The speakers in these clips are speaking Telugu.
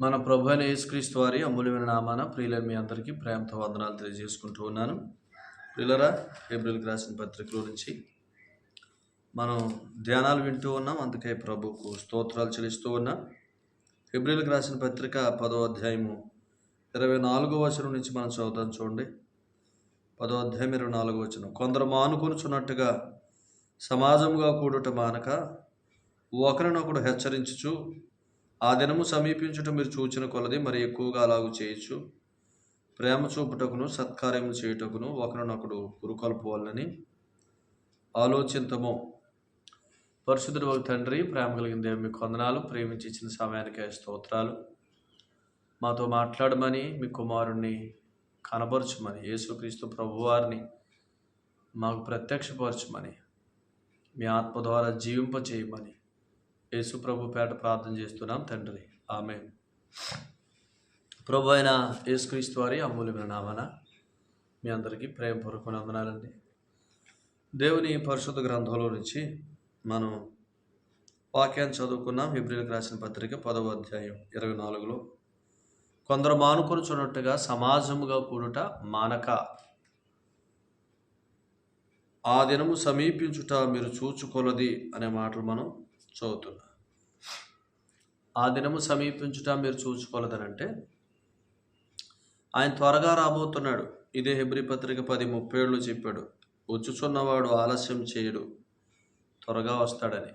మన ప్రభు అయిన యేసుక్రీస్తు వారి అమూల్యమైన నామాన ప్రియుల మీ అందరికీ ప్రేమతో వందనాలు తెలియజేసుకుంటూ ఉన్నాను. ప్రియులరా ఏప్రిల్కి రాసిన పత్రిక నుంచి మనం ధ్యానాలు వింటూ ఉన్నాం. అందుకే ప్రభుకు స్తోత్రాలు చెల్లిస్తూ ఉన్నాం. ఫిబ్రిల్కి రాసిన పత్రిక పదో అధ్యాయము ఇరవై నాలుగో వచనం నుంచి మనం చదువుతాం చూడండి. పదో అధ్యాయం ఇరవై నాలుగో వచనం. కొందరు మానుకొనుచున్నట్టుగా సమాజముగా కూడుట మానక ఒకరినొకడు హెచ్చరించుచు ఆ దినము సమీపించుట మీరు చూచిన కొలది మరి ఎక్కువగా అలాగు చేయొచ్చు ప్రేమ చూపుటకును సత్కార్యము చేయుటకును ఒకరినొకడు పురుకొల్పవాలని ఆలోచింతము. పరిశుద్ధుడు ఒక తండ్రి ప్రేమ కలిగిన దేవు మీ కొందనాలు ప్రేమించి ఇచ్చిన సమయానికి స్తోత్రాలు. మాతో మాట్లాడమని మీ కుమారుణ్ణి కనపరచమని యేసుక్రీస్తు ప్రభువారిని మాకు ప్రత్యక్షపరచమని మీ ఆత్మ ద్వారా జీవింప చేయమని యేసుప్రభు పేట ప్రార్థన చేస్తున్నాం తండ్రి. ఆమె ప్రభు అయిన యేసుక్రీస్తు వారి అమూల్యమైన నామన మీ అందరికీ ప్రేమపూర్వక నందనాలండి దేవుని పరిశుద్ధ గ్రంథంలో నుంచి మనం వాక్యాన్ని చదువుకున్నాం ఫిబ్రిల్కి రాసిన పత్రిక పదవ అధ్యాయం ఇరవై నాలుగులో. కొందరు మానుకొనుచున్నట్టుగా సమాజముగా కూడుట మానక. ఆ దినము సమీపించుట మీరు చూచుకొలది అనే మాటలు మనం చదువుతున్నా. ఆ దినము సమీపించుట మీరు చూసుకోలేదనంటే ఆయన త్వరగా రాబోతున్నాడు. ఇదే హెబ్రి పత్రిక పది ముప్పై ఏళ్ళు చెప్పాడు. వచ్చుచున్నవాడు ఆలస్యం చేయడు త్వరగా వస్తాడని.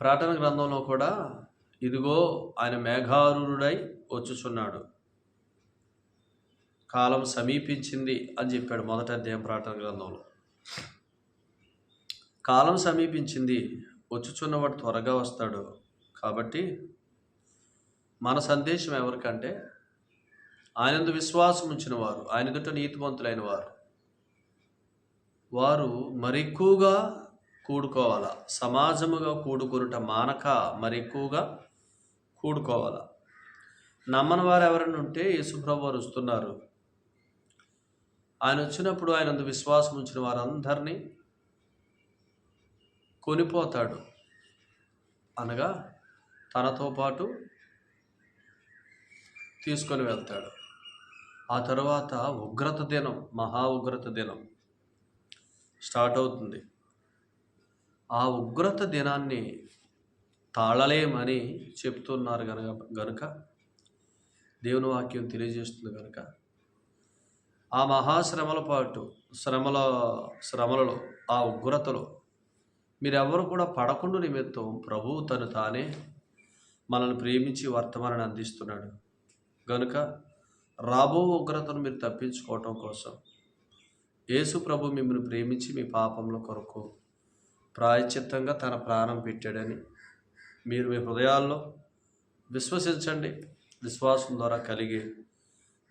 ప్రార్థన గ్రంథంలో కూడా ఇదిగో ఆయన మేఘారుడై వచ్చుచున్నాడు. కాలం సమీపించింది అని చెప్పాడు మొదట అధ్యాయం ప్రార్థన గ్రంథంలో. కాలం సమీపించింది. వచ్చుచున్నవాడు త్వరగా వస్తాడు. కాబట్టి మన సందేశం ఎవరికంటే ఆయనందు విశ్వాసం ఉంచిన వారు ఆయన ఎదుట నీతివంతులైన వారు వారు మరెక్కువగా కూడుకోవాలా? సమాజముగా కూడుకునుట మానక మరెక్కువగా కూడుకోవాలా? నమ్మని వారు ఎవరైనా ఉంటే యేసుప్రభు వారు వస్తున్నారు. ఆయన వచ్చినప్పుడు ఆయనందు విశ్వాసం ఉంచిన వారందరినీ కొనిపోతాడు. అనగా తనతో పాటు తీసుకొని వెళ్తాడు. ఆ తర్వాత ఉగ్రత దినం మహా ఉగ్రత దినం స్టార్ట్ అవుతుంది. ఆ ఉగ్రత దినాన్ని తాళలేమని చెప్తున్నారు కనుక గనుక దేవుని వాక్యం తెలియజేస్తుంది కనుక ఆ మహాశ్రమల పాటు శ్రమల శ్రమలలో ఆ ఉగ్రతలో మీరెవరు కూడా పడకుండా నిమిత్తం ప్రభువు తను తానే మనల్ని ప్రేమించి వర్తమానాన్ని అందిస్తున్నాడు. గనుక రాబో ఉగ్రతను మీరు తప్పించుకోవటం కోసం యేసు ప్రభు మిమ్మల్ని ప్రేమించి మీ పాపంలో కొరకు ప్రాయచిత్తంగా తన ప్రాణం పెట్టాడని మీరు మీ హృదయాల్లో విశ్వసించండి. విశ్వాసం ద్వారా కలిగే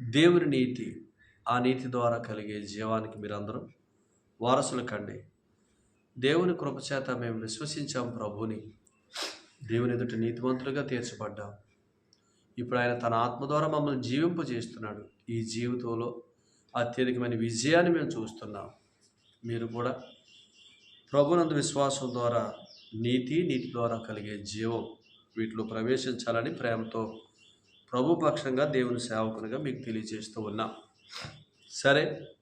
దేవుని నీతి ఆ నీతి ద్వారా కలిగే జీవానికి మీరందరూ వారసులు కండి. దేవుని కృపచేత మేము విశ్వసించాం ప్రభుని. దేవుని ఎదుట నీతివంతులుగా తీర్చబడ్డాం. ఇప్పుడు ఆయన తన ఆత్మ ద్వారా మమ్మల్ని జీవింపజేస్తున్నాడు. ఈ జీవితంలో అత్యధికమైన విజయాన్ని మేము చూస్తున్నాం. మీరు కూడా ప్రభునందు విశ్వాసం ద్వారా నీతి నీతి ద్వారా కలిగే జీవం వీటిలో ప్రవేశించాలని ప్రేమతో ప్రభుపక్షంగా దేవుని సేవకునిగా మీకు తెలియజేస్తూ ఉన్నాం. సరే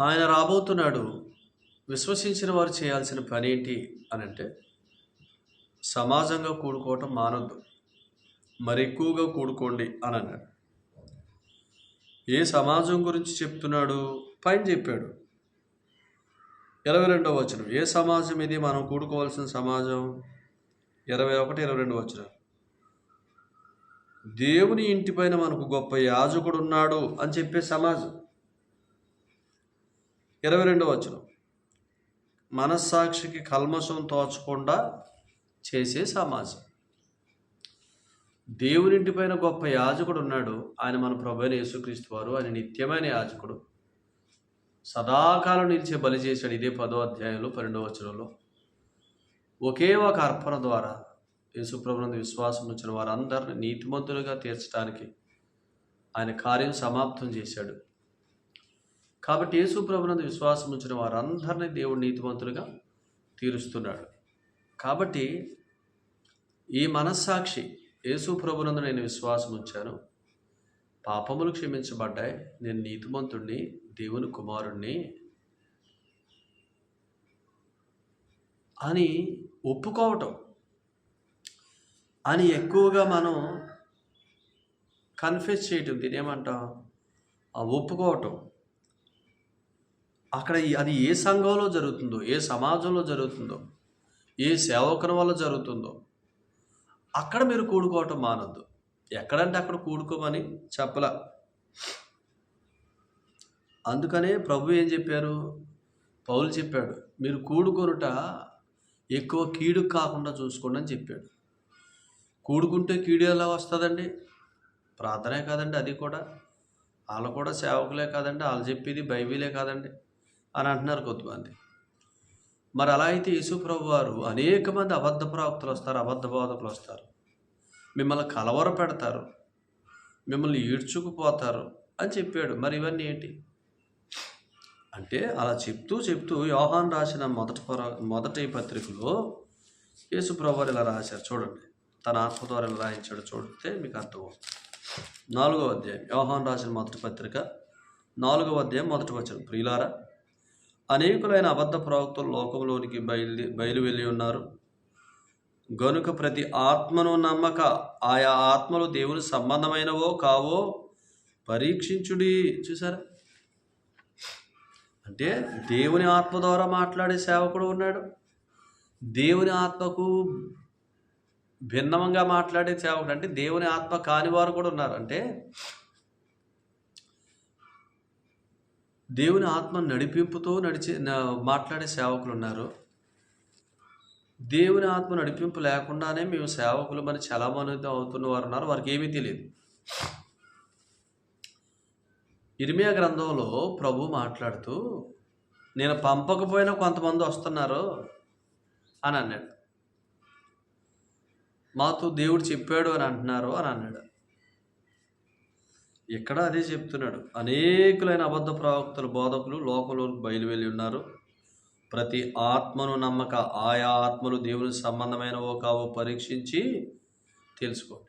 ఆయన రాబోతున్నాడు. విశ్వసించిన వారు చేయాల్సిన పని ఏంటి అని అంటే సమాజంగా కూడుకోవటం మానొద్దు. మరి ఎక్కువగా కూడుకోండి అని అన్నాడు. ఏ సమాజం గురించి చెప్తున్నాడు? పైన చెప్పాడు. ఇరవై రెండవ వచనం. ఏ సమాజం ఇది? మనం కూడుకోవాల్సిన సమాజం? ఇరవై ఒకటి ఇరవై రెండు వచనం దేవుని ఇంటిపైన మనకు గొప్ప యాజకుడు ఉన్నాడు అని చెప్పే సమాజం. ఇరవై రెండవ వచనం. మనస్సాక్షికి కల్మషం తోచకుండా చేసే సమాజం. దేవునింటిపైన గొప్ప యాజకుడు ఉన్నాడు. ఆయన మన ప్రభుని యేసుక్రీస్తు వారు. ఆయన నిత్యమైన యాజకుడు. సదాకాలం నిలిచే బలి చేశాడు. ఇదే పదో అధ్యాయంలో పన్నెండవ వచనంలో. ఒకే ఒక అర్పణ ద్వారా యేసుప్రభునందు విశ్వాసం వచ్చిన వారందరిని నీతిమంతులుగా తీర్చడానికి ఆయన కార్యం సమాప్తం చేశాడు. కాబట్టి యేసు ప్రభునందు విశ్వాసం ఉంచిన వారందరినీ దేవుడు నీతివంతులుగా తీరుస్తున్నాడు. కాబట్టి ఈ మనస్సాక్షి యేసు ప్రభునందు నేను విశ్వాసం ఉంచాను పాపములు క్షమించబడ్డాయి. నేను నీతిమంతుణ్ణి దేవుని కుమారుణ్ణి అని ఒప్పుకోవటం. అని ఎక్కువగా మనం కన్ఫెస్ చేయటం దీని ఏమంటాం ఆ ఒప్పుకోవటం. అక్కడ అది ఏ సంఘంలో జరుగుతుందో ఏ సమాజంలో జరుగుతుందో ఏ సేవకుని వల్ల జరుగుతుందో అక్కడ మీరు కూడుకోవటం మానద్దు. ఎక్కడంటే అక్కడ కూడుకోమని చెప్పల. అందుకనే ప్రభు ఏం చెప్పారు? పౌలు చెప్పాడు మీరు కూడుకొనుట ఎక్కువ కీడు కాకుండా చూసుకోండి అని చెప్పాడు. కూడుకుంటే కీడు ఎలా వస్తుందండి? ప్రార్థనే కాదండి అది కూడా. వాళ్ళు కూడా సేవకులే కాదండి వాళ్ళు చెప్పేది బైబిలే కాదండి. అని అంటున్నారు కొంతమంది. మరి అలా అయితే యేసుప్రభు వారు అనేక మంది అబద్ధ ప్రవక్తలు వస్తారు అబద్ధ బోధకులు వస్తారు. మిమ్మల్ని కలవర పెడతారు మిమ్మల్ని ఈడ్చుకుపోతారు అని చెప్పాడు. మరి ఇవన్నీ ఏంటి? అంటే అలా చెప్తూ చెప్తూ యోహాన్ రాసిన మొదటి పర మొదటి పత్రికలో యేసుప్రభు వారు ఇలా రాశారు చూడండి. తన ఆత్మ ద్వారా ఇలా రాయించాడు చూడితే మీకు అర్థమవుతుంది. నాలుగవ అధ్యాయం యోహాన్ రాసిన మొదటి పత్రిక నాలుగవ అధ్యాయం మొదటి వచ్చిన ప్రియులారా అనేకులైన అబద్ధ ప్రవక్తలు లోకంలోనికి బయలు బయలు వెళ్ళి ఉన్నారు. గనుక ప్రతి ఆత్మను నమ్మక ఆయా ఆత్మలు దేవుని సంబంధమైనవో కావో పరీక్షించుడి. చూసారా? అంటే దేవుని ఆత్మ ద్వారా మాట్లాడే సేవకుడు ఉన్నాడు. దేవుని ఆత్మకు భిన్నంగా మాట్లాడే సేవకుడు. అంటే దేవుని ఆత్మ కాని వారు కూడా ఉన్నారు. అంటే దేవుని ఆత్మ నడిపింపుతో నడిచే మాట్లాడే సేవకులు ఉన్నారు దేవుని ఆత్మ నడిపింపు లేకుండానే మేము సేవకులు మరి చలామణితం అవుతున్న వారు ఉన్నారు వారికి ఏమీ తెలియదు. ఇర్మియా గ్రంథంలో ప్రభు మాట్లాడుతూ నేను పంపకపోయినా కొంతమంది వస్తున్నారు అని అన్నాడు. మాతో దేవుడు చెప్పాడు అని అంటున్నారు అని అన్నాడు. ఇక్కడ అదే చెప్తున్నాడు. అనేకులైన అబద్ధ ప్రవక్తలు బోధకులు లోకంలోకి బయలువెళ్ళి ఉన్నారు. ప్రతి ఆత్మను నమ్మక ఆయా ఆత్మలు దేవుని సంబంధమైనవో కావో పరీక్షించి తెలుసుకోండి.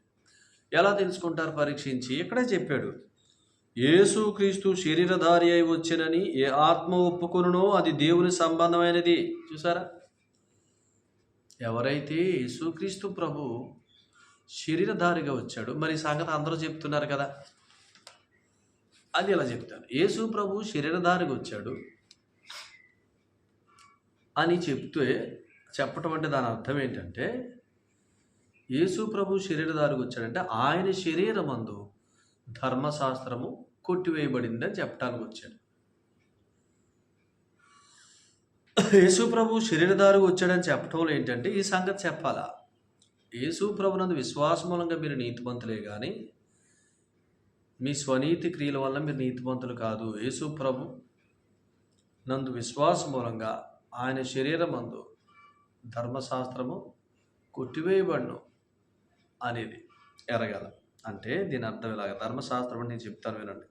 ఎలా తెలుసుకుంటారు పరీక్షించి? ఇక్కడే చెప్పాడు. యేసుక్రీస్తు శరీరధారి అయి వచ్చినని ఏ ఆత్మ ఒప్పుకొనునో అది దేవుని సంబంధమైనది. చూసారా? ఎవరైతే యేసుక్రీస్తు ప్రభు శరీరధారిగా వచ్చాడు మరి సంగతి అందరూ చెప్తున్నారు కదా. అది ఇలా చెప్తాను యేసు ప్రభు శరీరధారిగా వచ్చాడు అని చెప్తే చెప్పటం అంటే దాని అర్థం ఏంటంటే యేసు ప్రభు శరీరధారికి వచ్చాడంటే ఆయన శరీరమందు ధర్మశాస్త్రము కొట్టివేయబడిందని చెప్పడానికి వచ్చాడు. యేసు ప్రభు శరీరధారికి వచ్చాడని చెప్పటంలో ఏంటంటే ఈ సంగతి చెప్పాలా? యేసు ప్రభునందు విశ్వాసం మూలంగా మీరు నీతిమంతులే కానీ మీ స్వనీతి క్రియల వల్ల మీరు నీతిమంతులు కాదు. యేసు ప్రభు నందు విశ్వాసం మూలంగా ఆయన శరీరమందు ధర్మశాస్త్రము కొట్టివేయబడును అనేది ఎరగల. అంటే దీని అర్థం ఇలాగ ధర్మశాస్త్రం అని నేను చెప్తాను వినండి.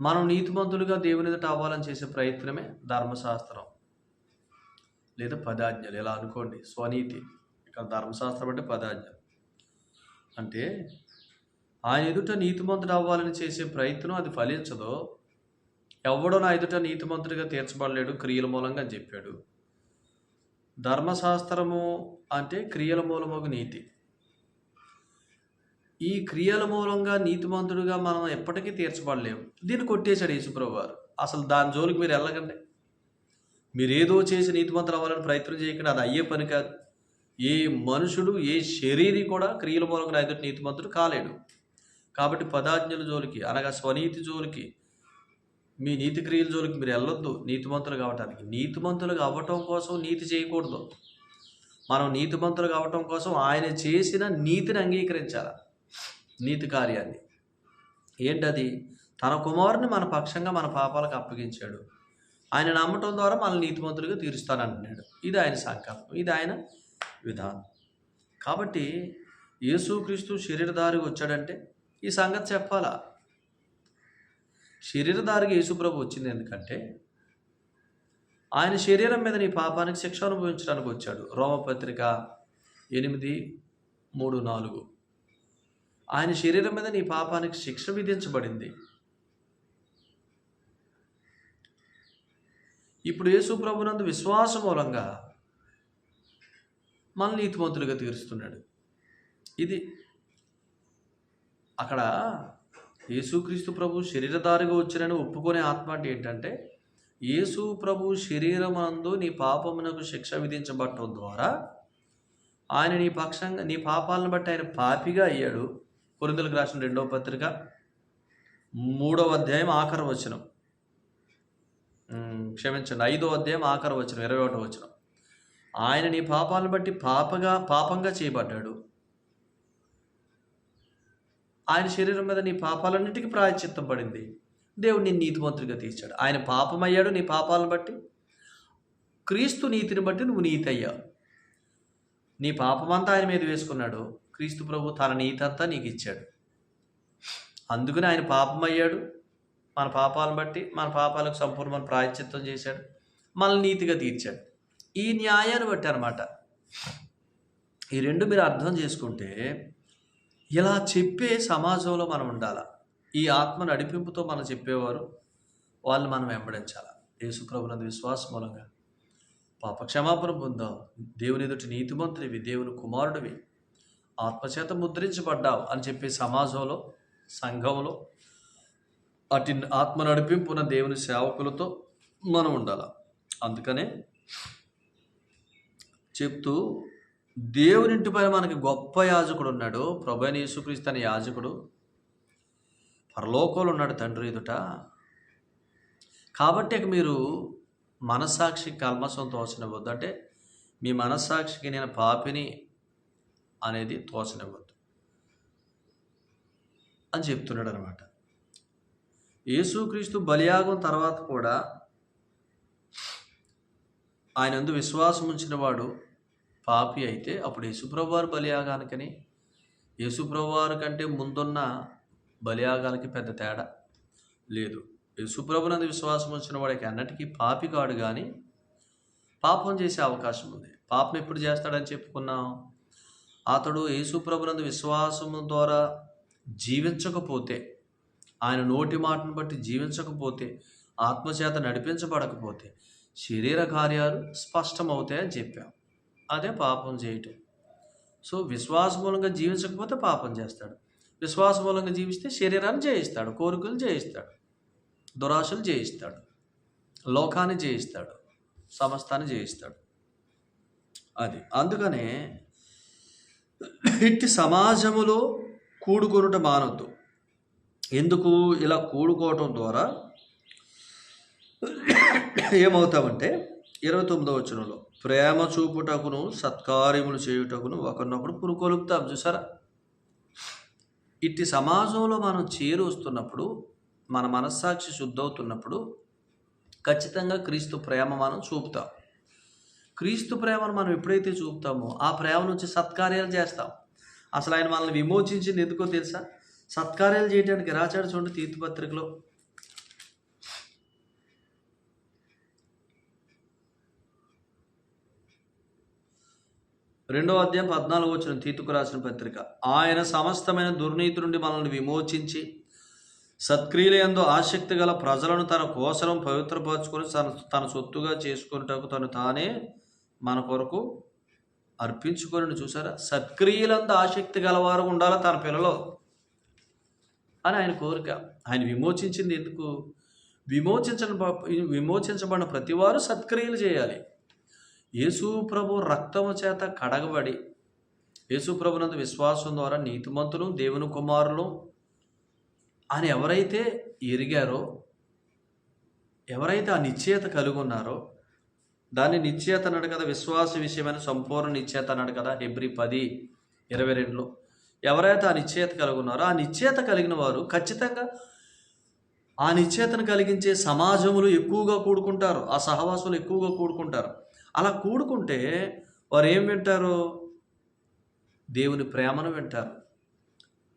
మనం నీతిమంతులుగా దేవుని ఎదుట అవ్వాలని చేసే ప్రయత్నమే ధర్మశాస్త్రం లేదా పదాజ్ఞలు. ఇలా అనుకోండి? స్వనీతి. ఇక్కడ ధర్మశాస్త్రం అంటే పదాజ్ఞలు. అంటే ఆయన ఎదుట నీతిమంతుడు అవ్వాలని చేసే ప్రయత్నం అది ఫలించదో ఎవడో నా ఎదుట నీతిమంతుడిగా తీర్చబడలేడు క్రియల మూలంగా అని చెప్పాడు. ధర్మశాస్త్రము అంటే క్రియల మూలమగు నీతి. ఈ క్రియల మూలంగా నీతిమంతుడుగా మనం ఎప్పటికీ తీర్చబడలేము దీన్ని కొట్టేశాడు యేసుప్రభు వారు అసలు దాని జోలికి మీరు వెళ్ళకండి. మీరు ఏదో చేసి నీతిమంతులు అవ్వాలని ప్రయత్నం చేయకండి అది అయ్యే పని కాదు. ఏ మనుషుడు ఏ శరీరి కూడా క్రియల మూలంగా నా ఎదుటి నీతిమంతుడు కాలేడు. కాబట్టి పదాజ్ఞల జోలికి అనగా స్వనీతి జోలికి మీ నీతి క్రియల జోలికి మీరు వెళ్ళొద్దు నీతిమంతులు కావటానికి. నీతిమంతులు అవ్వటం కోసం నీతి చేయకూడదు. మనం నీతిమంతులు కావటం కోసం ఆయన చేసిన నీతిని అంగీకరించాలి. నీతి కార్యాన్ని. ఏంటది? తన కుమారుని మన పక్షంగా మన పాపాలకు అప్పగించాడు. ఆయన నమ్మటం ద్వారా మనల్ని నీతిమంతులుగా తీరుస్తానంటున్నాడు ఇది ఆయన సంకల్పం. ఇది ఆయన విధానం. కాబట్టి యేసుక్రీస్తు శరీరధారికి వచ్చాడంటే ఈ సంగతి చెప్పాలా? శరీరధారికి యేసుప్రభు వచ్చింది ఎందుకంటే ఆయన శరీరం మీద నీ పాపానికి శిక్ష అనుభవించడానికి వచ్చాడు. రోమపత్రిక ఎనిమిది మూడు నాలుగు. ఆయన శరీరం మీద నీ పాపానికి శిక్ష విధించబడింది. ఇప్పుడు యేసు ప్రభునందు విశ్వాస మూలంగా మన నీతిమంతులుగా తీరుస్తున్నాడు. ఇది అక్కడ యేసుక్రీస్తు ప్రభు శరీరధారిగా వచ్చినని ఒప్పుకునే ఆత్మ అంటే ఏంటంటే యేసు ప్రభు శరీరమందు నీ పాపమునకు శిక్ష విధించబడటం ద్వారా ఆయన నీ పక్షంగా నీ పాపాలను బట్టి ఆయన పాపిగా అయ్యాడు. కొరిందులకు రాసిన రెండవ పత్రిక మూడవ అధ్యాయం ఆఖరి వచనం. క్షమించండి ఐదో అధ్యాయం ఆఖరి వచనం ఇరవై ఒకటో వచనం. ఆయన నీ పాపాలను బట్టి పాపగా పాపంగా చేయబడ్డాడు. ఆయన శరీరం మీద నీ పాపాలన్నిటికీ ప్రాయశ్చిత్తం పడింది. దేవుడు నిన్ను నీతిమంతుడిగా తీర్చాడు. ఆయన పాపమయ్యాడు నీ పాపాలను బట్టి. క్రీస్తు నీతిని బట్టి నువ్వు నీతి అయ్యావు. నీ పాపమంతా ఆయన మీద వేసుకున్నాడు. క్రీస్తు ప్రభు తన నీతి అంతా నీకు ఇచ్చాడు. అందుకని ఆయన పాపమయ్యాడు. మన పాపాలను బట్టి మన పాపాలకు సంపూర్ణమైన ప్రాయశ్చిత్తం చేశాడు. మనల్ని నీతిగా తీర్చాడు. ఈ న్యాయాన్ని బట్టి అనమాట ఈ రెండు మీరు అర్థం చేసుకుంటే ఇలా చెప్పే సమాజంలో మనం ఉండాల? ఈ ఆత్మ నడిపింపుతో మనం చెప్పేవారు వాళ్ళు మనం వెంబడించాలి? యేసుప్రభునందు విశ్వాసం మూలంగా. పాప క్షమాపణ పొందావు దేవుని ఎదుటి నీతిమంతుడివి దేవుని కుమారుడివి. ఆత్మచేత ముద్రించబడ్డావు అని చెప్పే సమాజంలో సంఘంలో అటు ఆత్మ నడిపింపున దేవుని సేవకులతో మనం ఉండాలి? అందుకనే చెప్తూ దేవునింటిపై మనకి గొప్ప యాజకుడు ఉన్నాడు. ప్రభు యేసుక్రీస్తు అనే యాజకుడు. పరలోకంలో ఉన్నాడు తండ్రి ఎదుట. కాబట్టి ఇక మీరు మనస్సాక్షి కల్మసం తోచనివ్వద్దు అంటే మీ మనస్సాక్షికి నేను పాపిని అనేది తోచనివ్వద్దు. అని చెప్తున్నాడు అనమాట యేసుక్రీస్తు బలియాగం తర్వాత కూడా ఆయన విశ్వాసం ఉంచిన వాడు పాపి అయితే అప్పుడు యేసుప్రభువారు బలియాగానికని యేసుప్రభువారి కంటే ముందున్న బలియాగాలకి పెద్ద తేడా లేదు. యేసుప్రభునందు విశ్వాసం వచ్చిన వాడికి అన్నటికీ పాపి కాడు కానీ పాపం చేసే అవకాశం ఉంది. పాపం ఎప్పుడు చేస్తాడని చెప్పుకున్నాం. అతడు యేసుప్రభునందు విశ్వాసము ద్వారా జీవించకపోతే ఆయన నోటి మాటను బట్టి జీవించకపోతే ఆత్మచేత నడిపించబడకపోతే శరీర కార్యాలు స్పష్టమవుతాయని చెప్పాం. అదే పాపం చేయటం. సో విశ్వాసమూలంగా జీవించకపోతే పాపం చేస్తాడు. విశ్వాసమూలంగా జీవిస్తే శరీరాన్ని జయిస్తాడు కోరికలు జయిస్తాడు దురాశలు జయిస్తాడు లోకాన్ని జయిస్తాడు సమస్తాన్ని జయిస్తాడు. అది. అందుకనే ఇట్టి సమాజములో కూడుకొనుట మానొద్దు. ఎందుకు ఇలా కూడుకోవటం ద్వారా ఏమవుతామంటే ఇరవై తొమ్మిదవ వచనంలో ప్రేమ చూపుటకును సత్కార్యములు చేయుటకును ఒకరినొకడు పురుకొలుపుతాం. చూసారా? ఇట్టి సమాజంలో మనం చేరుస్తున్నప్పుడు మన మనస్సాక్షి శుద్ధవుతున్నప్పుడు ఖచ్చితంగా క్రీస్తు ప్రేమ మనం చూపుతాం. క్రీస్తు ప్రేమను మనం ఎప్పుడైతే చూపుతామో ఆ ప్రేమ నుంచి సత్కార్యాలు చేస్తాం. అసలు ఆయన మనల్ని విమోచించింది ఎందుకో తెలుసా? సత్కార్యాలు చేయడానికి రాచాడు చూడండి తీర్థపత్రికలో రెండవ అధ్యాయం పద్నాలుగు వచ్చిన తీతుకు రాసిన పత్రిక. ఆయన సమస్తమైన దుర్నీతి నుండి మనల్ని విమోచించి సత్క్రియలందు ఆసక్తి గల ప్రజలను తన కోసరం పవిత్రపరచుకొని తన తన సొత్తుగా చేసుకున్నటకు తను తానే మన కొరకు అర్పించుకొని చూసారా? సత్క్రియలందు ఆసక్తి గలవారు ఉండాలి తన పిల్లలో? అని ఆయన కోరిక. ఆయన విమోచించింది ఎందుకు? విమోచించ విమోచించబడిన ప్రతివారు సత్క్రియలు చేయాలి. యేసు ప్రభు రక్తము చేత కడగబడి యేసు ప్రభునందు విశ్వాసం ద్వారా నీతిమంతులు దేవుని కుమారులు అని ఎవరైతే ఎరిగారో ఎవరైతే ఆ నిశ్చయత కలిగి ఉన్నారో దాన్ని నిశ్చయత అన్నాడు కదా విశ్వాస విషయమైన సంపూర్ణ నిశ్చయత అన్నాడు కదా ఎబ్రి పది ఇరవై రెండులో. ఎవరైతే ఆ నిశ్చయత కలిగి ఉన్నారో ఆ నిశ్చయత కలిగిన వారు ఖచ్చితంగా ఆ నిశ్చయతను కలిగించే సమాజములు ఎక్కువగా కూడుకుంటారు ఆ సహవాసులు ఎక్కువగా కూడుకుంటారు. అలా కూడుకుంటే వారు ఏం వింటారు? దేవుని ప్రేమను వింటారు.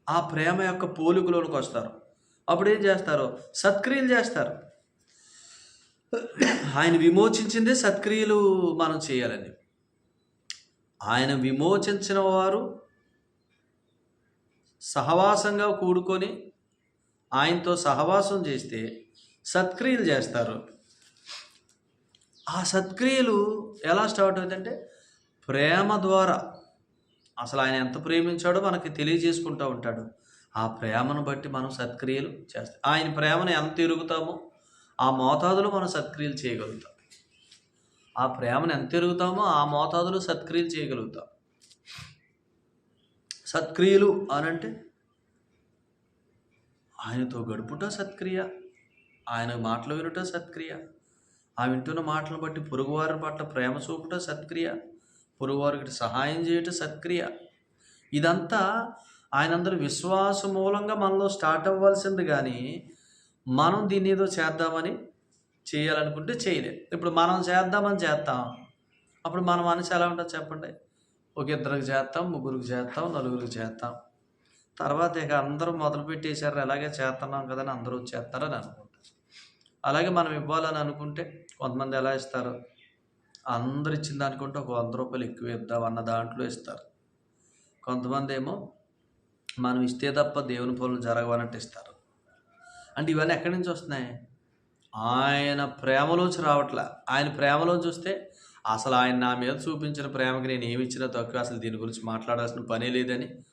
ఆ ప్రేమ యొక్క పోలికలోనికి వస్తారు. అప్పుడు ఏం చేస్తారు? సత్క్రియలు చేస్తారు. ఆయన విమోచించిందే సత్క్రియలు మనం చేయాలని. ఆయన విమోచించిన వారు సహవాసంగా కూడుకొని ఆయనతో సహవాసం చేస్తే సత్క్రియలు చేస్తారు. ఆ సత్క్రియలు ఎలా స్టార్ట్ అవుతుందంటే ప్రేమ ద్వారా. అసలు ఆయన ఎంత ప్రేమించాడో మనకి తెలియజేసుకుంటూ ఉంటాడు. ఆ ప్రేమను బట్టి మనం సత్క్రియలు చేస్తాం. ఆయన ప్రేమను ఎంత ఎరుగుతామో ఆ మోతాదులో మనం సత్క్రియలు చేయగలుగుతాం. ఆ ప్రేమను ఎంత ఎరుగుతామో ఆ మోతాదులో సత్క్రియలు చేయగలుగుతాం. సత్క్రియలు అనంటే ఆయనతో గడుపుట సత్క్రియ ఆయన మాటలు వినుట సత్క్రియ. ఆ వింటున్న మాటలను బట్టి పొరుగువారి పట్ల ప్రేమ చూపుట సత్క్రియ పొరుగువారికి సహాయం చేయటం సత్క్రియ. ఇదంతా ఆయనందరూ విశ్వాస మూలంగా మనలో స్టార్ట్ అవ్వాల్సింది కానీ మనం దీన్ని ఏదో చేద్దామని చేయాలనుకుంటే చేయలేదు ఇప్పుడు మనం చేద్దామని చేస్తాం. అప్పుడు మన మనసు ఎలా ఉంటుంది చెప్పండి? ఒక ఇద్దరికి చేస్తాం ముగ్గురికి చేస్తాం నలుగురికి చేస్తాం. తర్వాత ఇక అందరూ మొదలు పెట్టేశారు ఎలాగే చేస్తున్నాం కదని అందరూ వచ్చేస్తారని అనుకుంటారు అలాగే మనం ఇవ్వాలని అనుకుంటే కొంతమంది ఎలా ఇస్తారు? అందరు ఇచ్చిన అనుకుంటే ఒక వంద రూపాయలు ఎక్కువ ఇద్దాం అన్న దాంట్లో ఇస్తారు. కొంతమంది ఏమో మనం ఇస్తే తప్ప దేవుని పనులు జరగవన్నట్టు ఇస్తారు. అంటే ఇవన్నీ ఎక్కడి నుంచి వస్తున్నాయి? ఆయన ప్రేమలోంచి రావట్లా. ఆయన ప్రేమలోంచి వస్తే అసలు ఆయన నా మీద చూపించిన ప్రేమకి నేను ఏమి ఇచ్చినా తక్కువ అసలు దీని గురించి మాట్లాడాల్సిన పనే లేదని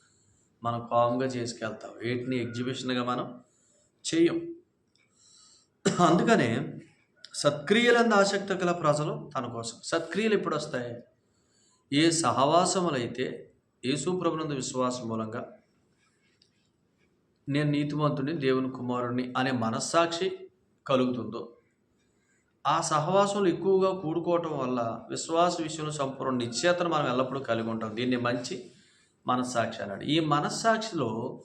మనం కామ్గా చేసుకెళ్తాం. వీటిని ఎగ్జిబిషన్గా మనం చెయ్యం. అందుకనే సత్క్రియలందు ఆసక్తి గల ప్రజలు తన కోసం. సత్క్రియలు ఎప్పుడు వస్తాయి? ఏ సహవాసములైతే యేసు ప్రభునందు విశ్వాసం మూలంగా నేను నీతిమంతుడిని దేవుని కుమారుడిని అనే మనస్సాక్షి కలుగుతుందో ఆ సహవాసంలో ఎక్కువగా కూడుకోవటం వల్ల విశ్వాస విషయంలో సంపూర్ణ నిశ్చేతను మనం ఎల్లప్పుడూ కలిగి ఉంటాం. దీన్ని మంచి మనస్సాక్షి అన్నాడు. ఈ మనస్సాక్షిలో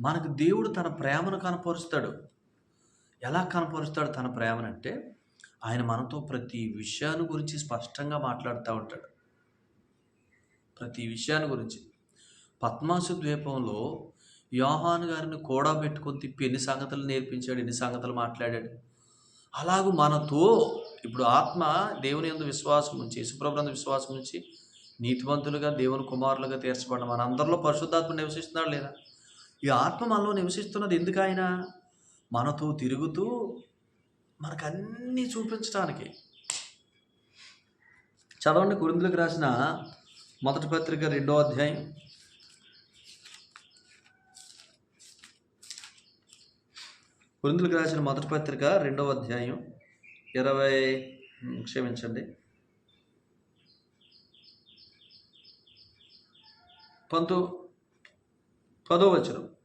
మనకు దేవుడు తన ప్రేమను కనపరుస్తాడు. ఎలా కనపరుస్తాడు తన ప్రేమనంటే ఆయన మనతో ప్రతి విషయాన్ని గురించి స్పష్టంగా మాట్లాడుతూ ఉంటాడు. ప్రతి విషయాన్ని గురించి. పద్మాసు ద్వీపంలో యోహాన్ గారిని కూడా పెట్టుకొని తిప్పి ఎన్ని సంగతులు నేర్పించాడు ఎన్ని సంగతులు మాట్లాడాడు. అలాగూ మనతో ఇప్పుడు ఆత్మ దేవుని ఎందు విశ్వాసం ఉంచి యశుప్రభునందు విశ్వాసం ఉంచి నీతివంతులుగా దేవుని కుమారులుగా తీర్చబడిన మన అందరిలో పరిశుద్ధాత్మ నివసిస్తున్నాడు లేదా? ఈ ఆత్మ మనలో నివసిస్తున్నది ఎందుకు ఆయన? మనతో తిరుగుతూ మనకు అన్నీ చూపించడానికి చదవండి కురిందులకు రాసిన మొదటి పత్రిక రెండో అధ్యాయం. కురిందులకు రాసిన మొదటి పత్రిక రెండవ అధ్యాయం ఇరవై క్షమించండి. పంతొ పదో వచనం.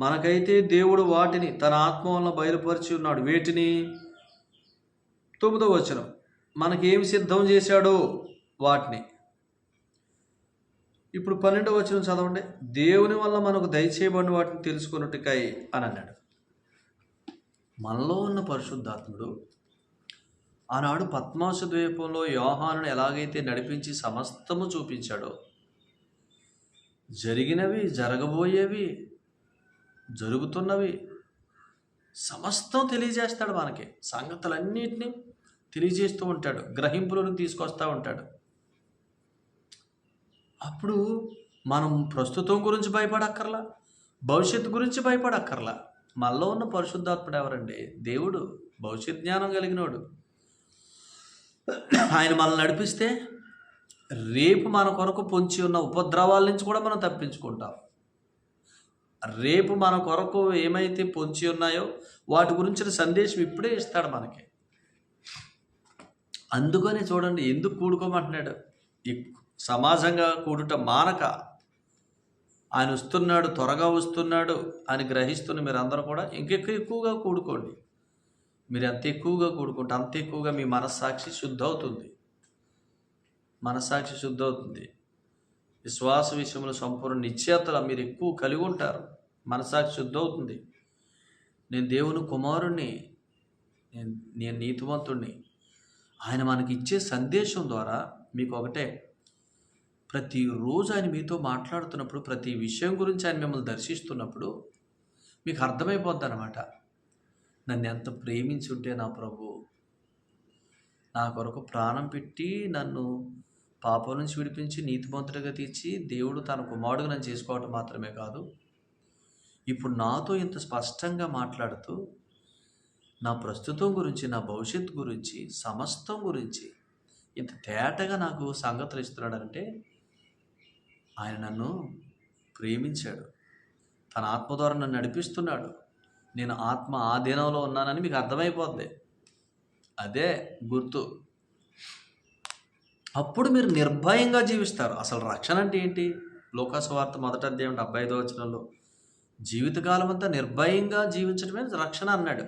మనకైతే దేవుడు వాటిని తన ఆత్మ వలన బయలుపరిచి ఉన్నాడు. వేటిని తొమ్మిదో వచనం. మనకేమి సిద్ధం చేశాడో వాటిని. ఇప్పుడు పన్నెండవ వచనం చదవండి. దేవుని వల్ల మనకు దయచేయబడిన వాటిని తెలుసుకున్నట్టుకై అని అన్నాడు. మనలో ఉన్న పరిశుద్ధాత్ముడు ఆనాడు పద్మాసు ద్వీపంలో యోహానును ఎలాగైతే నడిపించి సమస్తము చూపించాడో జరిగినవి జరగబోయేవి జరుగుతున్నవి. సమస్తం తెలియజేస్తాడు మనకి. సంగతులన్నిటినీ తెలియజేస్తూ ఉంటాడు. గ్రహింపులను తీసుకొస్తూ ఉంటాడు. అప్పుడు మనం ప్రస్తుతం గురించి భయపడక్కర్లా భవిష్యత్తు గురించి భయపడక్కర్లా. మనలో ఉన్న పరిశుద్ధాత్ముడు ఎవరండి? దేవుడు. భవిష్యత్ జ్ఞానం కలిగినోడు. ఆయన మనల్ని నడిపిస్తే రేపు మన కొరకు పొంచి ఉన్న ఉపద్రవాల నుంచి కూడా మనం తప్పించుకుంటాం. రేపు మన కొరకు ఏమైతే పొంచి ఉన్నాయో వాటి గురించిన సందేశం ఇప్పుడే ఇస్తాడు మనకి. అందుకని చూడండి ఎందుకు కూడుకోమంటున్నాడు? ఈ సమాజంగా కూడుట మానక. ఆయన వస్తున్నాడు త్వరగా వస్తున్నాడు అని గ్రహిస్తున్న మీరందరూ కూడా ఇంకెక్కువ ఎక్కువగా కూడుకోండి. మీరు ఎంత ఎక్కువగా కూడుకుంటే అంత ఎక్కువగా మీ మనస్సాక్షి శుద్ధ అవుతుంది మనస్సాక్షి శుద్ధ అవుతుంది విశ్వాస విషయంలో సంపూర్ణ నిశ్చేతల మీరు ఎక్కువ కలిగి ఉంటారు. మనసాక్షి శుద్ధ అవుతుంది నేను దేవుని కుమారుణ్ణి నేను నేను నీతివంతుణ్ణి. ఆయన మనకి ఇచ్చే సందేశం ద్వారా మీకు ఒకటే. ప్రతిరోజు ఆయన మీతో మాట్లాడుతున్నప్పుడు ప్రతి విషయం గురించి ఆయన మిమ్మల్ని దర్శిస్తున్నప్పుడు మీకు అర్థమైపోద్ది అనమాట నన్ను ఎంత ప్రేమించి ఉంటే నా ప్రభు నా కొరకు ప్రాణం పెట్టి నన్ను పాపం నుంచి విడిపించి నీతిమంతుడిగా తీర్చి దేవుడు తన కుమారుడుగా నన్ను చేసుకోవటం మాత్రమే కాదు ఇప్పుడు నాతో ఇంత స్పష్టంగా మాట్లాడుతూ నా ప్రస్తుతం గురించి నా భవిష్యత్తు గురించి సమస్తం గురించి ఇంత తేటగా నాకు సంగతులు ఇస్తున్నాడంటే ఆయన నన్ను ప్రేమించాడు. తన ఆత్మ ద్వారా నన్ను నడిపిస్తున్నాడు. నేను ఆత్మ ఆధీనంలో ఉన్నానని మీకు అర్థమైపోద్ది. అదే గుర్తు. అప్పుడు మీరు నిర్భయంగా జీవిస్తారు. అసలు రక్షణ అంటే ఏంటి? లోకాసువార్త మొదట అధ్యాయం డెబ్బై ఐదో వచనంలో జీవితకాలం అంతా నిర్భయంగా జీవించడమే రక్షణ అన్నాడు.